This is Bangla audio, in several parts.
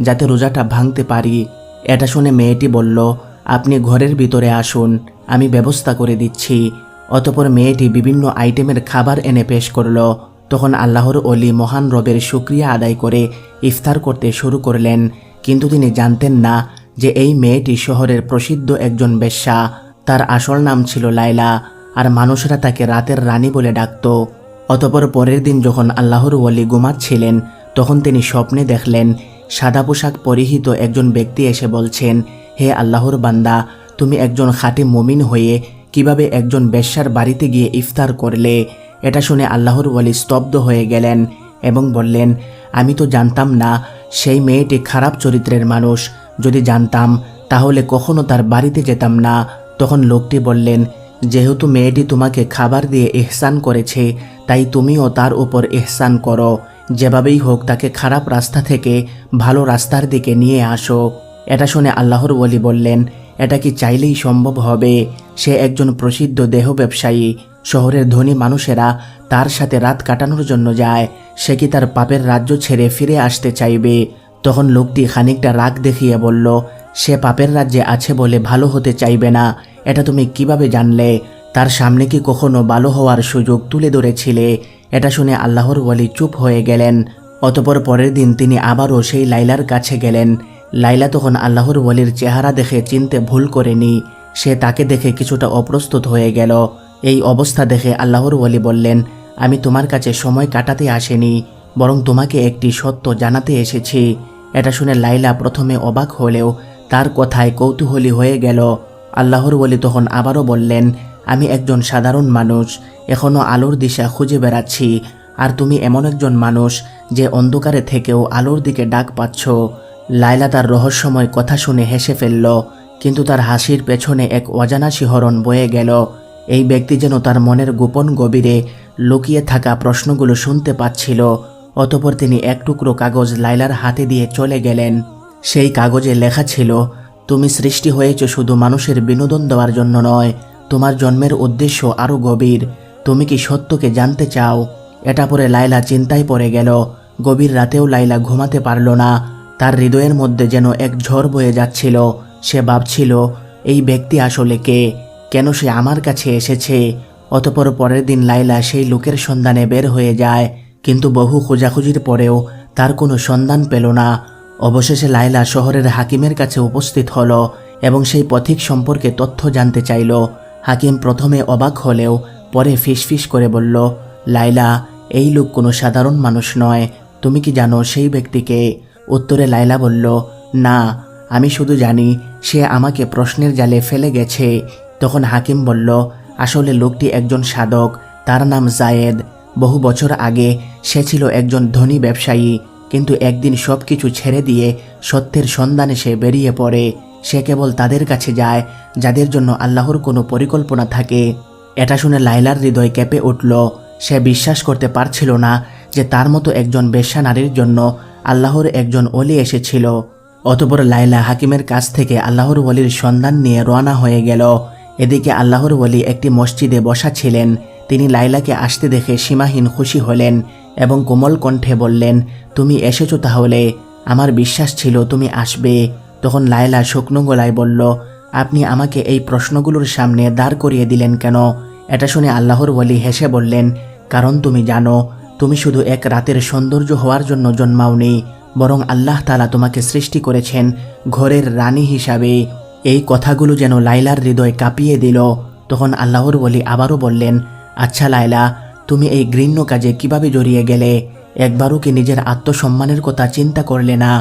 যাতে রোজাটা ভাঙতে পারি। এটা শুনে মেয়েটি বলল, আপনি ঘরের ভিতরে আসুন, আমি ব্যবস্থা করে দিচ্ছি। অতপর মেয়েটি বিভিন্ন আইটেমের খাবার এনে পেশ করল। তখন আল্লাহর অলি মহান রবের শুক্রিয়া আদায় করে ইফতার করতে শুরু করলেন। কিন্তু তিনি জানতেন না যে এই মেয়েটি শহরের প্রসিদ্ধ একজন বেশ্যা। তার আসল নাম ছিল লাইলা আর মানুষরা তাকে রাতের রানী বলে ডাকত। অতপর পরের দিন যখন আল্লাহর ওলি ঘুমাচ্ছিলেন, তখন তিনি স্বপ্নে দেখলেন সাদা পোশাক পরিহিত একজন ব্যক্তি এসে বলছেন, হে আল্লাহর বান্দা, তুমি একজন খাঁটি মমিন হয়ে কীভাবে একজন বেশ্যার বাড়িতে গিয়ে ইফতার করলে? এটা শুনে আল্লাহর ওয়ালি স্তব্ধ হয়ে গেলেন এবং বললেন, আমি তো জানতাম না, সেই মেয়েটি খারাপ চরিত্রের মানুষ। যদি জানতাম, তাহলে কখনো তার বাড়িতে যেতাম না। তখন লোকটি বললেন, যেহেতু মেয়েটি তোমাকে খাবার দিয়ে এহসান করেছে, তাই তুমিও তার উপর এহসান করো। যেভাবেই হোক তাকে খারাপ রাস্তা থেকে ভালো রাস্তার দিকে নিয়ে আসো। এটা শুনে আল্লাহর ওলি বললেন, এটা কি চাইলেই সম্ভব হবে? সে একজন প্রসিদ্ধ দেহ ব্যবসায়ী, শহরের ধনী মানুষেরা তার সাথে রাত কাটানোর জন্য যায়। সে কি তার পাপের রাজ্য ছেড়ে ফিরে আসতে চাইবে? তখন লোকটি খানিকটা রাগ দেখিয়ে বলল, সে পাপের রাজ্যে আছে বলে ভালো হতে চাইবে না। এটা তুমি কীভাবে জানলে? তার সামনে কি কখনো ভালো হওয়ার সুযোগ তুলে ধরেছিলে? এটা শুনে আল্লাহর ওয়ালি চুপ হয়ে গেলেন। অতপর পরের দিন তিনি আবারও সেই লাইলার কাছে গেলেন। লাইলা তখন আল্লাহর ওয়ালির চেহারা দেখে চিনতে ভুল করেনি। সে তাকে দেখে কিছুটা অপ্রস্তুত হয়ে গেল। এই অবস্থা দেখে আল্লাহর ওয়ালি বললেন, আমি তোমার কাছে সময় কাটাতে আসেনি, বরং তোমাকে একটি সত্য জানাতে এসেছি। এটা শুনে লাইলা প্রথমে অবাক হলেও তার কথায় কৌতূহলী হয়ে গেল। আল্লাহর ওয়ালি তখন আবারও বললেন আমি একজন সাধারণ মানুষ এখনও আলোর দিশা খুঁজে বেড়াচ্ছি, আর তুমি এমন একজন মানুষ যে অন্ধকারে থেকেও আলোর দিকে ডাক পাচ্ছ। লাইলা তার রহস্যময় কথা শুনে হেসে ফেলল, কিন্তু তার হাসির পেছনে এক অজানা শিহরণ বয়ে গেল। এই ব্যক্তি যেন তার মনের গোপন গভীরে লুকিয়ে থাকা প্রশ্নগুলো শুনতে পাচ্ছিল, অতপর তিনি এক টুকরো কাগজ লাইলার হাতে দিয়ে চলে গেলেন। সেই কাগজে লেখা ছিল, তুমি সৃষ্টি হয়েছ শুধু মানুষের বিনোদন দেওয়ার জন্য নয় তোমার জন্মের উদ্দেশ্য আরও গভীর। তুমি কি সত্যকে জানতে চাও? এটা পরে লাইলা চিন্তায় পড়ে গেল। গভীর রাতেও লাইলা ঘুমাতে পারল না। তার হৃদয়ের মধ্যে যেন এক ঝড় বয়ে যাচ্ছিল। সে ভাবছিল, এই ব্যক্তি আসলে কে? কেন সে আমার কাছে এসেছে? অতপর পরের দিন লাইলা সেই লোকের সন্ধানে বের হয়ে যায়। কিন্তু বহু খোঁজাখুঁজির পরেও তার কোনো সন্ধান পেল না। অবশেষে লাইলা শহরের হাকিমের কাছে উপস্থিত হলো এবং সেই পথিক সম্পর্কে তথ্য জানতে চাইল। হাকিম প্রথমে অবাক হলেও পরে ফিসফিস করে বলল লাইলা এই লোক কোনো সাধারণ মানুষ নয়। তুমি কি জানো সেই ব্যক্তিকে? উত্তরে লাইলা বলল, না, আমি শুধু জানি সে আমাকে প্রশ্নের জালে ফেলে গেছে। তখন হাকিম বলল, আসলে লোকটি একজন সাধক, তার নাম জায়েদ। বহু বছর আগে সে ছিল একজন ধনী ব্যবসায়ী, কিন্তু একদিন সব কিছু ছেড়ে দিয়ে সত্যের সন্ধানে সে বেরিয়ে পড়ে। সে কেবল তাদের কাছে যায়, যাদের জন্য আল্লাহর কোনো পরিকল্পনা থাকে। এটা শুনে লাইলার হৃদয় কেঁপে উঠল। সে বিশ্বাস করতে পারছিল না যে তার মতো একজন বেশ্যা নারীর জন্য আল্লাহর একজন অলি এসেছিল। অতপর লাইলা হাকিমের কাছ থেকে আল্লাহর ওলির সন্ধান নিয়ে রওনা হয়ে গেল। এদিকে আল্লাহর ওলি একটি মসজিদে বসা ছিলেন। তিনি লাইলাকে আসতে দেখে সীমাহীন খুশি হলেন এবং কোমল কণ্ঠে বললেন, তুমি এসেছ তাহলে। আমার বিশ্বাস ছিল তুমি আসবে। তখন লায়লা শুকনো গলায় বলল, আপনি আমাকে এই প্রশ্নগুলোর সামনে দাঁড় করিয়ে দিলেন কেন? এটা শুনে আল্লাহর ওলি হেসে বললেন, কারণ তুমি জানো, তুমি শুধু এক রাতের সৌন্দর্য হওয়ার জন্য জন্মাওনি, বরং আল্লাহ তালা তোমাকে সৃষ্টি করেছেন ঘরের রানী হিসাবে। এই কথাগুলো যেন লাইলার হৃদয় কাঁপিয়ে দিল। তখন আল্লাহর বলি আবারও বললেন আচ্ছা লাইলা তুমি এই ঘৃণ্য কাজে কীভাবে জড়িয়ে গেলে? একবারও কি নিজের আত্মসম্মানের কথা চিন্তা করলে না?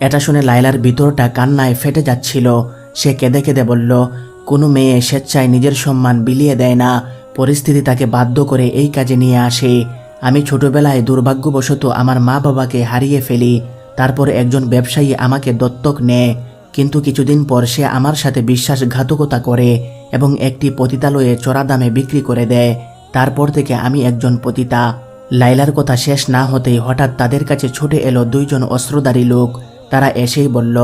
এটা শুনে লাইলার ভিতরটা কান্নায় ফেটে যাচ্ছিল। সে কেঁদে কেঁদে বলল, কোনো মেয়ে স্বেচ্ছায় নিজের সম্মান বিলিয়ে দেয় না। পরিস্থিতি তাকে বাধ্য করে এই কাজে নিয়ে আসে। আমি ছোটবেলায় দুর্ভাগ্যবশত আমার মা বাবাকে হারিয়ে ফেলি। তারপর একজন ব্যবসায়ী আমাকে দত্তক নেয়। কিন্তু কিছুদিন পর সে আমার সাথে বিশ্বাসঘাতকতা করে এবং একটি পতিতালয়ে চড়া দামে বিক্রি করে দেয়। তারপর থেকে আমি একজন পতিতা। লাইলার কথা শেষ না হতেই হঠাৎ তাদের কাছে ছুটে এলো দুইজন অস্ত্রধারী লোক। তারা এসেই বলল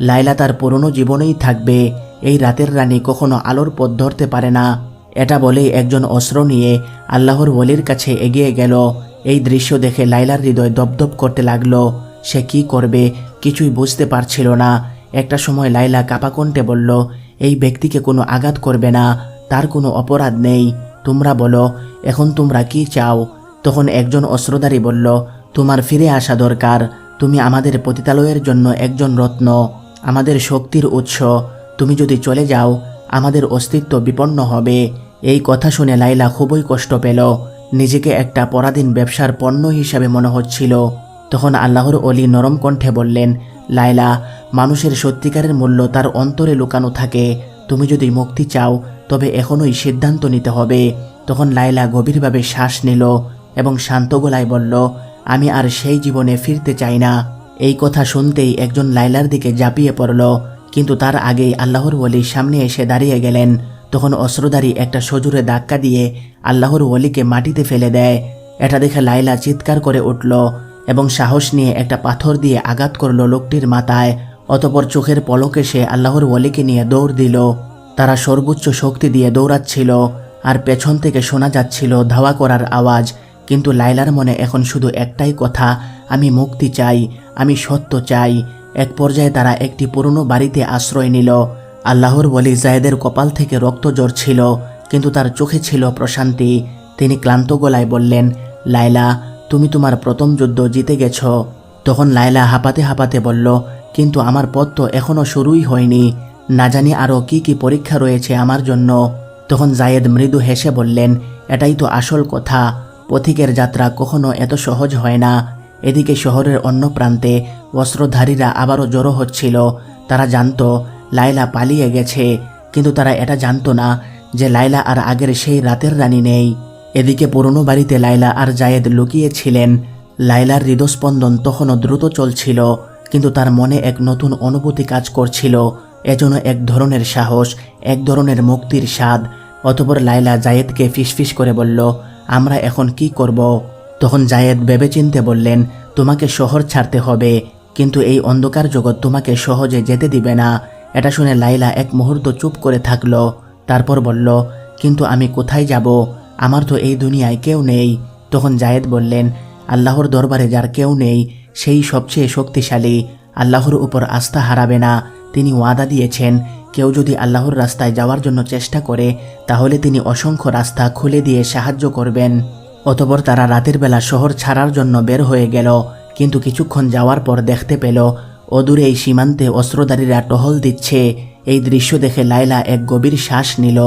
লাইলা তার পুরনো জীবনেই থাকবে, এই রাতের রানী কখনো আলোর পথ ধরতে পারে না। এটা বলেই একজন অস্ত্র নিয়ে আল্লাহর ওলির কাছে এগিয়ে গেল। এই দৃশ্য দেখে লাইলার হৃদয় দপদপ করতে লাগল। সে কি করবে কিছুই বুঝতে পারছিল না। একটা সময় লাইলা কাপাকণ্ঠে বলল, এই ব্যক্তিকে কোনো আঘাত করবে না, তার কোনো অপরাধ নেই। তোমরা বলো, এখন তোমরা কি চাও? তখন একজন অস্ত্রধারী বলল, তোমার ফিরে আসা দরকার। তুমি আমাদের পতিতালয়ের জন্য একজন রত্ন, আমাদের শক্তির উৎস। তুমি যদি চলে যাও, আমাদের অস্তিত্ব বিপন্ন হবে। এই কথা শুনে লাইলা খুবই কষ্ট পেল। নিজেকে একটা পরাধীন ব্যবসার পণ্য হিসাবে মনে হচ্ছিল। তখন আল্লাহর অলি নরম কণ্ঠে বললেন লাইলা মানুষের সত্যিকারের মূল্য তার অন্তরে লুকানো থাকে। তুমি যদি মুক্তি চাও, তবে এখনই সিদ্ধান্ত নিতে হবে। তখন লাইলা গভীরভাবে শ্বাস নিল এবং শান্ত গলায় বলল আমি আর সেই জীবনে ফিরতে চাই না। এই কথা শুনতেই একজন লাইলার দিকে ঝাঁপিয়ে পড়ল, কিন্তু তার আগেই আল্লাহর ওলি সামনে এসে দাঁড়িয়ে গেলেন। তখন অস্ত্রধারী একটা সজুরে ধাক্কা দিয়ে আল্লাহর ওলিকে মাটিতে ফেলে দেয়। এটা দেখে লাইলা চিৎকার করে উঠল এবং সাহস নিয়ে একটা পাথর দিয়ে আঘাত করল লোকটির মাথায়। অতপর চোখের পলকে সে আল্লাহর ওলিকে নিয়ে দৌড় দিল। তারা সর্বোচ্চ শক্তি দিয়ে দৌড়াচ্ছিল আর পেছন থেকে শোনা যাচ্ছিল ধাওয়া করার আওয়াজ। কিন্তু লাইলার মনে এখন শুধু একটাই কথা, আমি মুক্তি চাই, আমি সত্য চাই। এক পর্যায়ে তারা একটি পুরনো বাড়িতে আশ্রয় নিল। আল্লাহর বলি জায়েদের কপাল থেকে রক্ত ছিল কিন্তু তার চোখে ছিল প্রশান্তি। তিনি ক্লান্ত গলায় বললেন লাইলা তুমি তোমার প্রথম যুদ্ধ জিতে গেছ। তখন লাইলা হাঁপাতে হাঁপাতে বলল, কিন্তু আমার পথ তো এখনও শুরুই হয়নি। না জানি আরও কি কি পরীক্ষা রয়েছে আমার জন্য। তখন জায়েদ মৃদু হেসে বললেন, এটাই তো আসল কথা। পথিকের যাত্রা কখনো এত সহজ হয় না। এদিকে শহরের অন্য প্রান্তে অস্ত্রধারীরা আবারও জড়ো হচ্ছিল। তারা জানতো লাইলা পালিয়ে গেছে। কিন্তু তারা এটা জানতো না যে লাইলা আর আগের সেই রাতের রানী নেই। এদিকে পুরনো বাড়িতে লাইলা আর জায়েদ লুকিয়েছিলেন। লাইলার হৃদস্পন্দন তখনও দ্রুত চলছিল, কিন্তু তার মনে এক নতুন অনুভূতি কাজ করছিল। এজন্য এক ধরনের সাহস, এক ধরনের মুক্তির স্বাদ। অতপর লাইলা জায়েদকে ফিসফিস করে বলল আমরা এখন কি করব? তখন জায়েদ ভেবেচিন্তে বললেন, তোমাকে শহর ছাড়তে হবে, কিন্তু এই অন্ধকার জগৎ তোমাকে সহজে যেতে দিবে না। এটা শুনে লাইলা এক মুহূর্ত চুপ করে থাকল, তারপর বলল, কিন্তু আমি কোথায় যাব? আমার তো এই দুনিয়ায় কেউ নেই। তখন জায়েদ বললেন, আল্লাহর দরবারে যার কেউ নেই, সেই সবচেয়ে শক্তিশালী। আল্লাহর উপর আস্থা হারাবে না। তিনি ওয়াদা দিয়েছেন কেউ যদি আল্লাহর রাস্তায় যাওয়ার জন্য চেষ্টা করে, তাহলে তিনি অসংখ্য রাস্তা খুলে দিয়ে সাহায্য করবেন। অতপর তারা রাতের বেলা শহর ছাড়ার জন্য বের হয়ে গেল, কিন্তু কিছুক্ষণ যাওয়ার পর দেখতে পেল, অদূরে এই সীমান্তে অস্ত্রধারীরা টহল দিচ্ছে। এই দৃশ্য দেখে লাইলা এক গভীর শ্বাস নিল।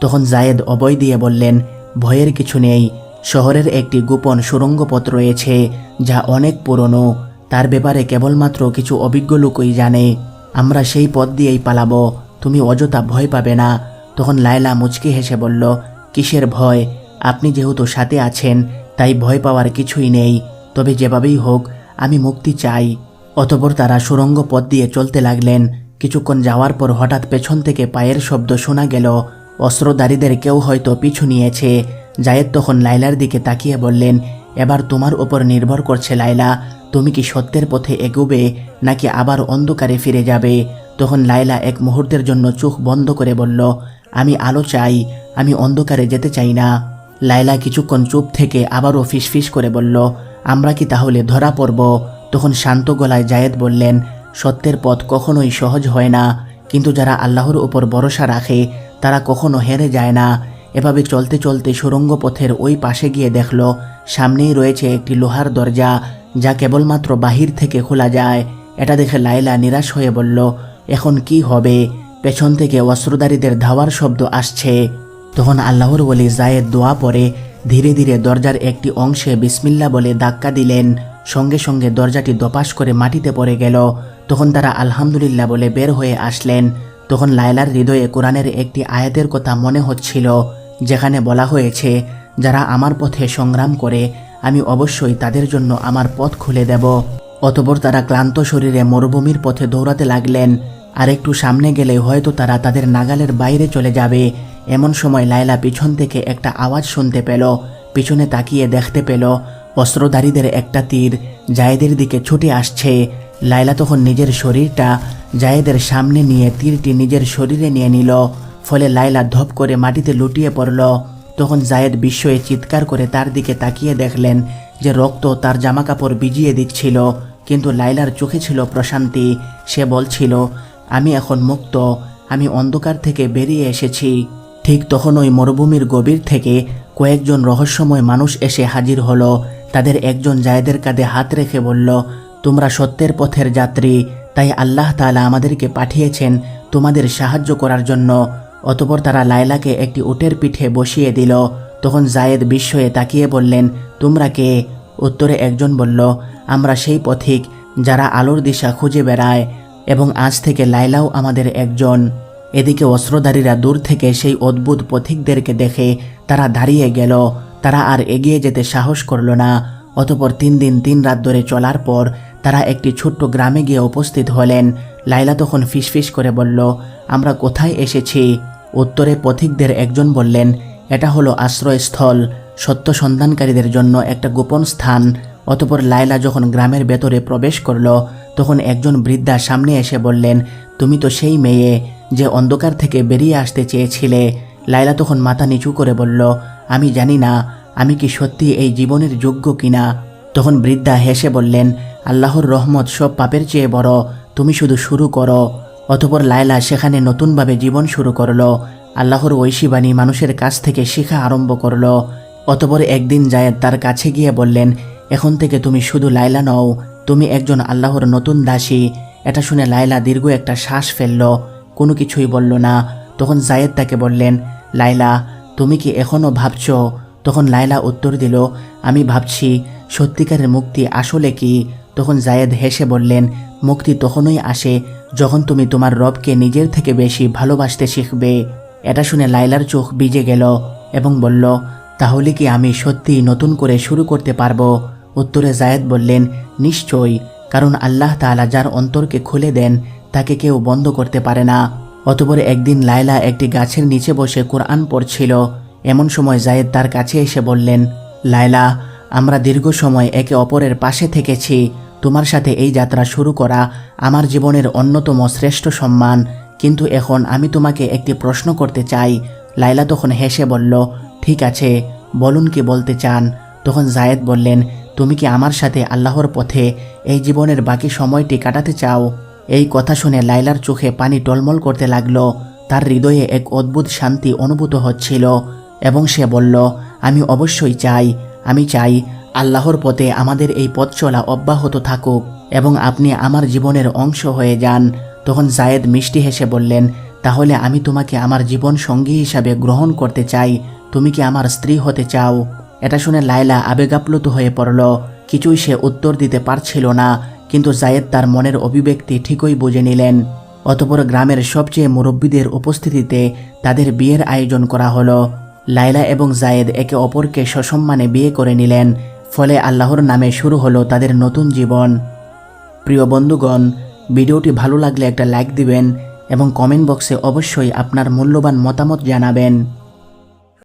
তখন জায়েদ অবয় দিয়ে বললেন, ভয়ের কিছু নেই। শহরের একটি গোপন সুরঙ্গ পথ রয়েছে, যা অনেক পুরনো। তার ব্যাপারে কেবলমাত্র কিছু অভিজ্ঞ লোকই জানে। আমরা সেই পথ দিয়েই পালাবো। তুমি অযথা ভয় পাবে না। তখন লায়লা মুচকি হেসে বলল, কিসের ভয়? আপনি যেহেতু সাথে আছেন, তাই ভয় পাওয়ার কিছুই নেই। তবে যেভাবেই হোক, আমি মুক্তি চাই। অতপর তারা সুরঙ্গ পথ দিয়ে চলতে লাগলেন। কিছুক্ষণ যাওয়ার পর হঠাৎ পেছন থেকে পায়ের শব্দ শোনা গেল। অস্ত্রধারীদের কেউ হয়তো পিছু নিয়েছে। জায়েদ তখন লাইলার দিকে তাকিয়ে বললেন, এবার তোমার উপর নির্ভর করছে লাইলা তুমি কি সত্যের পথে এগোবে, নাকি আবার অন্ধকারে ফিরে যাবে? তখন লাইলা এক মুহূর্তের জন্য চোখ বন্ধ করে বলল, আমি আলো চাই, আমি অন্ধকারে যেতে চাই না। লাইলা কিছুক্ষণ চুপ থেকে আবারও ফিসফিস করে বলল, আমরা কি তাহলে ধরা পড়ব? তখন শান্ত গলায় জায়েদ বললেন, সত্যের পথ কখনোই সহজ হয় না, কিন্তু যারা আল্লাহর উপর ভরসা রাখে, তারা কখনো হেরে যায় না। এভাবে চলতে চলতে সুরঙ্গ পথের ওই পাশে গিয়ে দেখল, সামনেই রয়েছে একটি লোহার দরজা, যা কেবলমাত্র বাহির থেকে খোলা যায়। এটা দেখে লাইলা নিরাশ হয়ে বলল এখন কি হবে? পেছন থেকে অস্ত্রধারীদের ধাওয়ার শব্দ আসছে। তখন আল্লাহর বলি জায়েদ দোয়া পরে ধীরে ধীরে দরজার একটি অংশে বিসমিল্লা বলে ধাক্কা দিলেন। সঙ্গে সঙ্গে দরজাটি দপাস করে মাটিতে পড়ে গেল। তখন তারা আলহামদুলিল্লাহ বলে বের হয়ে আসলেন। তখন লায়লার হৃদয়ে কোরআনের একটি আয়াতের কথা মনে হচ্ছিল, যেখানে বলা হয়েছে, যারা আমার পথে সংগ্রাম করে, আমি অবশ্যই তাদের জন্য আমার পথ খুলে দেব। অতপর তারা ক্লান্ত শরীরে মরুভূমির পথে দৌড়াতে লাগলেন। আর একটু সামনে গেলে হয়তো তারা তাদের নাগালের বাইরে চলে যাবে। এমন সময় লায়লা পিছন থেকে একটা আওয়াজ শুনতে পেল। পিছনে তাকিয়ে দেখতে পেল, অস্ত্রধারীদের একটা তীর জায়েদের দিকে ছুটে আসছে। লায়লা তখন নিজের শরীরটা জায়েদের সামনে নিয়ে তীরটি নিজের শরীরে নিয়ে নিল, ফলে লায়লা ধপ করে মাটিতে লুটিয়ে পড়ল। তখন জায়েদ বিস্ময়ে চিৎকার করে তার দিকে তাকিয়ে দেখলেন যে রক্ত তার জামাকাপড় ভিজিয়ে দিচ্ছিল। কিন্তু লাইলার চোখে ছিল প্রশান্তি। সে বলছিল, আমি এখন মুক্ত, আমি অন্ধকার থেকে বেরিয়ে এসেছি। ঠিক তখন ওই মরুভূমির গভীর থেকে কয়েকজন রহস্যময় মানুষ এসে হাজির হলো। তাদের একজন জায়েদের কাঁধে হাত রেখে বলল, তোমরা সত্যের পথের যাত্রী, তাই আল্লাহ তালা আমাদেরকে পাঠিয়েছেন তোমাদের সাহায্য করার জন্য। অতপর তারা লায়লাকে একটি উটের পিঠে বসিয়ে দিল। তখন জায়েদ বিস্ময়ে তাকিয়ে বললেন, তোমরা কে? উত্তরে একজন বলল আমরা সেই পথিক যারা আলোর দিশা খুঁজে বেড়ায় এবং আজ থেকে লাইলাও আমাদের একজন। এদিকে অস্ত্রধারীরা দূর থেকে সেই অদ্ভুত পথিকদেরকে দেখে তারা দাঁড়িয়ে গেল। তারা আর এগিয়ে যেতে সাহস করল না। অতপর তিন দিন তিন রাত ধরে চলার পর তারা একটি ছোট্ট গ্রামে গিয়ে উপস্থিত হলেন। লাইলা তখন ফিসফিস করে বলল, আমরা কোথায় এসেছি? উত্তরে পথিকদের একজন বললেন, এটা হলো আশ্রয়স্থল। সত্য সন্ধানকারীদের জন্য একটা গোপন স্থান। অতপর লায়লা যখন গ্রামের ভেতরে প্রবেশ করল, তখন একজন বৃদ্ধা সামনে এসে বললেন, তুমি তো সেই মেয়ে যে অন্ধকার থেকে বেরিয়ে আসতে চেয়েছিলে। লায়লা তখন মাথা নিচু করে বলল, আমি জানি না, আমি কি সত্যি এই জীবনের যোগ্য কিনা? তখন বৃদ্ধা হেসে বললেন, আল্লাহর রহমত সব পাপের চেয়ে বড়, তুমি শুধু শুরু করো। অতপর লায়লা সেখানে নতুনভাবে জীবন শুরু করল, আল্লাহর ঐশীবাণী মানুষের কাছ থেকে শেখা আরম্ভ করল। অতপর একদিন জায়েদ তার কাছে গিয়ে বললেন এখন থেকে তুমি শুধু লায়লা নও, তুমি একজন আল্লাহর নতুন দাসী। এটা শুনে লায়লা দীর্ঘ একটা শ্বাস ফেলল। কোনো কিছুই বলল না। তখন জায়েদ তাকে বললেন, লায়লা, তুমি কি এখনও ভাবছ? তখন লায়লা উত্তর দিল, আমি ভাবছি, সত্যিকারের মুক্তি আসলে কি? তখন জায়েদ হেসে বললেন, মুক্তি তখনই আসে যখন তুমি তোমার রবকে নিজের থেকে বেশি ভালোবাসতে শিখবে। এটা শুনে লাইলার চোখ ভিজে গেল এবং বলল, তাহলে কি আমি সত্যি নতুন করে শুরু করতে পারব? উত্তরে জায়েদ বললেন, নিশ্চয়ই, কারণ আল্লাহ তাআলা যার অন্তরকে খুলে দেন, তাকে কেউ বন্ধ করতে পারে না। অতপর একদিন লায়লা একটি গাছের নিচে বসে কোরআন পড়ছিল। এমন সময় জায়েদ তার কাছে এসে বললেন, লায়লা, আমরা দীর্ঘ সময় একে অপরের পাশে থেকেছি। তোমার সাথে এই যাত্রা শুরু করা আমার জীবনের অন্যতম শ্রেষ্ঠ সম্মান। কিন্তু এখন আমি তোমাকে একটি প্রশ্ন করতে চাই। লাইলা তখন হেসে বলল, ঠিক আছে, বলুন কি বলতে চান? তখন জায়েদ বললেন তুমি কি আমার সাথে আল্লাহর পথে এই জীবনের বাকি সময়টি কাটাতে চাও? এই কথা শুনে লাইলার চোখে পানি টলমল করতে লাগল। তার হৃদয়ে এক অদ্ভুত শান্তি অনুভূত হচ্ছিল এবং সে বলল, আমি অবশ্যই চাই। আমি চাই আল্লাহর পথে আমাদের এই পথ চলা অব্যাহত থাকুক এবং আপনি আমার জীবনের অংশ হয়ে যান। তখন জায়েদ মিষ্টি হেসে বললেন, তাহলে আমি তোমাকে আমার জীবন সঙ্গী হিসাবে গ্রহণ করতে চাই। তুমি কি আমার স্ত্রী হতে চাও? এটা শুনে লায়লা আবেগাপ্লুত হয়ে পড়ল। কিছুই সে উত্তর দিতে পারছিল না, কিন্তু জায়েদ তার মনের অভিব্যক্তি ঠিকই বুঝে নিলেন। অতপর গ্রামের সবচেয়ে মুরব্বীদের উপস্থিতিতে তাদের বিয়ের আয়োজন করা হলো। লায়লা এবং জায়েদ একে অপরকে সসম্মানে বিয়ে করে নিলেন, ফলে আল্লাহর নামে শুরু হলো তাদের নতুন জীবন। প্রিয় বন্ধুগণ, ভিডিওটি ভালো লাগলে একটা লাইক দিবেন এবং কমেন্ট বক্সে অবশ্যই আপনার মূল্যবান মতামত জানাবেন।